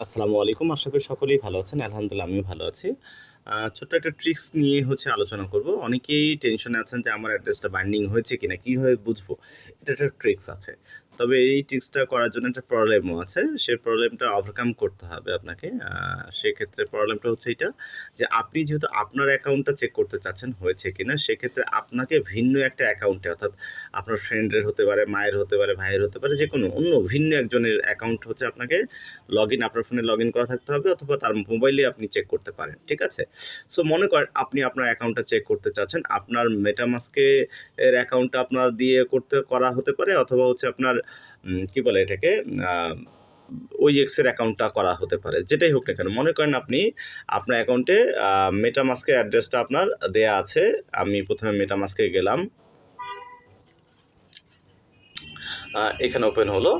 আসসালামু আলাইকুম। আশা করি সকলেই ভালো আছেন। আলহামদুলিল্লাহ, আমিও ভালো আছি। ছোট্ট একটা ট্রিক্স নিয়ে হচ্ছে আলোচনা করব। অনেকেই টেনশনে আছেন যে আমার অ্যাড্রেসটা বাইন্ডিং হয়েছে কিনা, কীভাবে বুঝব? এটা একটা ট্রিক্স আছে। তবে এই ট্রিক্সটা করার জন্য একটা প্রবলেমও আছে। সেই প্রবলেমটা ওভারকাম করতে হবে আপনাকে। সেক্ষেত্রে প্রবলেমটা হচ্ছে এটা যে আপনি যেহেতু আপনার অ্যাকাউন্টটা চেক করতে চাচ্ছেন হয়েছে কি না সেক্ষেত্রে আপনাকে ভিন্ন একটা অ্যাকাউন্টে অর্থাৎ আপনার ফ্রেন্ডের হতে পারে, মায়ের হতে পারে, ভাইয়ের হতে পারে, যে কোনো অন্য ভিন্ন একজনের অ্যাকাউন্ট হচ্ছে আপনাকে লগ ইন আপনার ফোনে লগ ইন করা থাকতে হবে অথবা তার মোবাইলে আপনি চেক করতে পারেন, ঠিক আছে? সো মনে করেন আপনি আপনার অ্যাকাউন্টটা চেক করতে চাচ্ছেন, আপনার মেটামাস্কে এর অ্যাকাউন্টটা আপনার দিয়ে করতে, করা হতে পারে অথবা হচ্ছে আপনার কি বলে এটাকে? ওই এক্সের অ্যাকাউন্টটা করা হতে পারে, যেটাই হোক না কেন। মনে করেন আপনি, আপনার অ্যাকাউন্টে মেটামাস্কের অ্যাড্রেসটা আপনার দেয়া আছে। আমি প্রথমে মেটামাস্কে গেলাম। এখানে ওপেন হলো।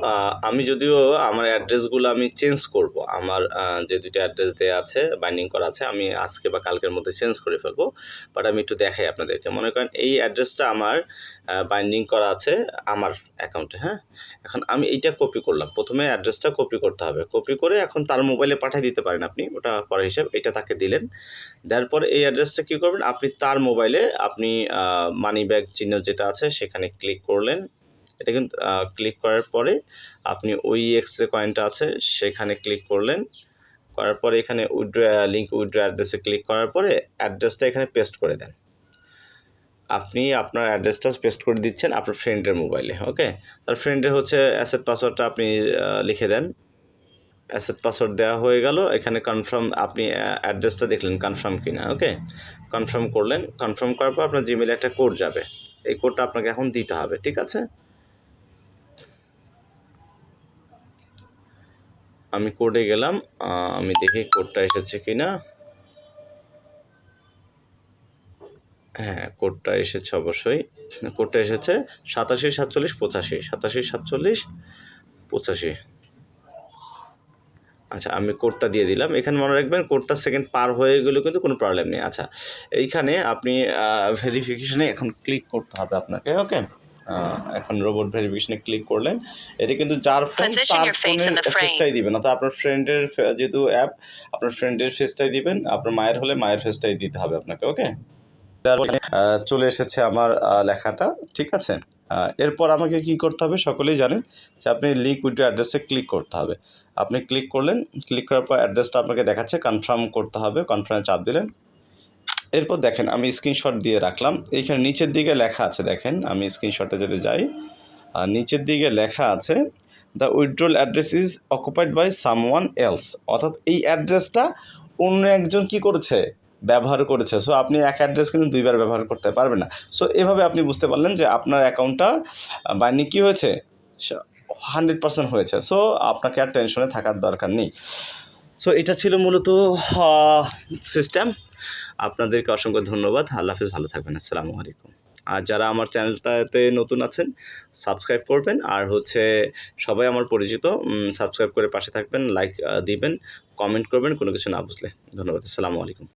আমি যদিও আমার অ্যাড্রেসগুলো আমি চেঞ্জ করব, আমার যে দুটো অ্যাড্রেস দেওয়া আছে বাইন্ডিং করা আছে, আমি আজকে বা কালকের মধ্যে চেঞ্জ করে ফেলব। বাট আমি একটু দেখাই আপনাদেরকে। মনে করেন এই অ্যাড্রেসটা আমার বাইন্ডিং করা আছে আমার অ্যাকাউন্টে হ্যাঁ? এখন আমি এইটা কপি করলাম। প্রথমে অ্যাড্রেসটা কপি করতে হবে। কপি করে এখন তার মোবাইলে পাঠিয়ে দিতে পারেন আপনি, ওটা পরে হিসাব, এটা তাকে দিলেন। দেওয়ার পরে এই অ্যাড্রেসটা কী করবেন? আপনি তার মোবাইলে আপনি মানি ব্যাগ চিহ্ন যেটা আছে সেখানে ক্লিক করলেন। এটা কিন্তু ক্লিক করার পরে আপনি ওই এক্স যে কয়েনটা আছে সেখানে ক্লিক করলেন। করার পরে এখানে উইড্রো লিঙ্ক উইড্রো অ্যাড্রেসে ক্লিক করার পরে অ্যাড্রেসটা এখানে পেস্ট করে দেন। আপনি আপনার অ্যাড্রেসটা পেস্ট করে দিচ্ছেন আপনার ফ্রেন্ডের মোবাইলে ওকে তার ফ্রেন্ডের হচ্ছে অ্যাসেট পাসওয়ার্ডটা আপনি লিখে দেন। অ্যাসেট পাসওয়ার্ড দেওয়া হয়ে গেল, এখানে কনফার্ম আপনি অ্যাড্রেসটা দেখলেন কনফার্ম কিনা ওকে কনফার্ম করলেন কনফার্ম করার পর আপনার জিমেলে একটা কোড যাবে। এই কোডটা আপনাকে এখন দিতে হবে, ঠিক আছে? আমি কোডে গেলাম আমি দেখি কোডটা এসেছে কি না হ্যাঁ কোডটা এসেছে অবশ্যই। কোডটা এসেছে সাতাশি, সাতচল্লিশ, পঁচাশি। সাতাশি, সাতচল্লিশ, পঁচাশি। আচ্ছা আমি কোডটা দিয়ে দিলাম। এখানে মনে রাখবেন কোডটা সেকেন্ড পার হয়ে গেলেও কিন্তু কোনো প্রবলেম নেই। আচ্ছা এইখানে আপনি ভেরিফিকেশনে এখন ক্লিক করতে হবে আপনাকে ওকে এখন রোবট ভেরিফিকেশনে ক্লিক করলেন। এটা কিন্তু যার ফোন তার ফোনের ফেসটাই দিবেন। অর্থাৎ আপনার ফ্রেন্ডের যেহেতু অ্যাপ আপনার ফ্রেন্ডের ফেসটাই দিবেন। আপনার মায়ের হলে মায়ের ফেসটাই দিতে হবে আপনাকে ওকে চলে এসেছে আমার লেখাটা ঠিক আছে? এরপর আমাকে কি করতে হবে? সকলেই জানেন যে আপনি লিঙ্ক উইথ অ্যাড্রেসে ক্লিক করতে হবে। আপনি ক্লিক করলেন ক্লিক করার পর অ্যাড্রেসটা আপনাকে দেখাচ্ছে কনফার্ম করতে হবে কনফার্মে চাপ দিলেন। এরপর দেখেন, আমি স্ক্রিনশট দিয়ে রাখলাম। এইখানে নিচের দিকে লেখা আছে, দেখেন, আমি স্ক্রিনশটে যদি যাই। আর নিচের দিকে লেখা আছে the withdrawal address is occupied by someone else অর্থাৎ এই অ্যাড্রেসটা অন্য একজন কি করেছে? ব্যবহার করেছে। সো আপনি এক অ্যাড্রেস কিন্তু দুইবার ব্যবহার করতে পারবেন না। সো এভাবে আপনি বুঝতে পারলেন যে আপনার অ্যাকাউন্টটা বাইনি কী হয়েছে? হান্ড্রেড পার্সেন্ট হয়েছে। সো আপনাকে আর টেনশনে থাকার দরকার নেই। সো এটা ছিল মূলত সিস্টেম আপনাদেরকে অসংখ্য ধন্যবাদ। আল্লাহ হাফিজ, ভালো থাকবেন। আসসালামু আলাইকুম। আর যারা আমার চ্যানেলটাতে নতুন আছেন, সাবস্ক্রাইব করবেন। আর হচ্ছে সবাই আমার পরিচিত সাবস্ক্রাইব করে পাশে থাকবেন, লাইক দিবেন, কমেন্ট করবেন, কোনো কিছু না বুঝলে। ধন্যবাদ। আসসালামু আলাইকুম।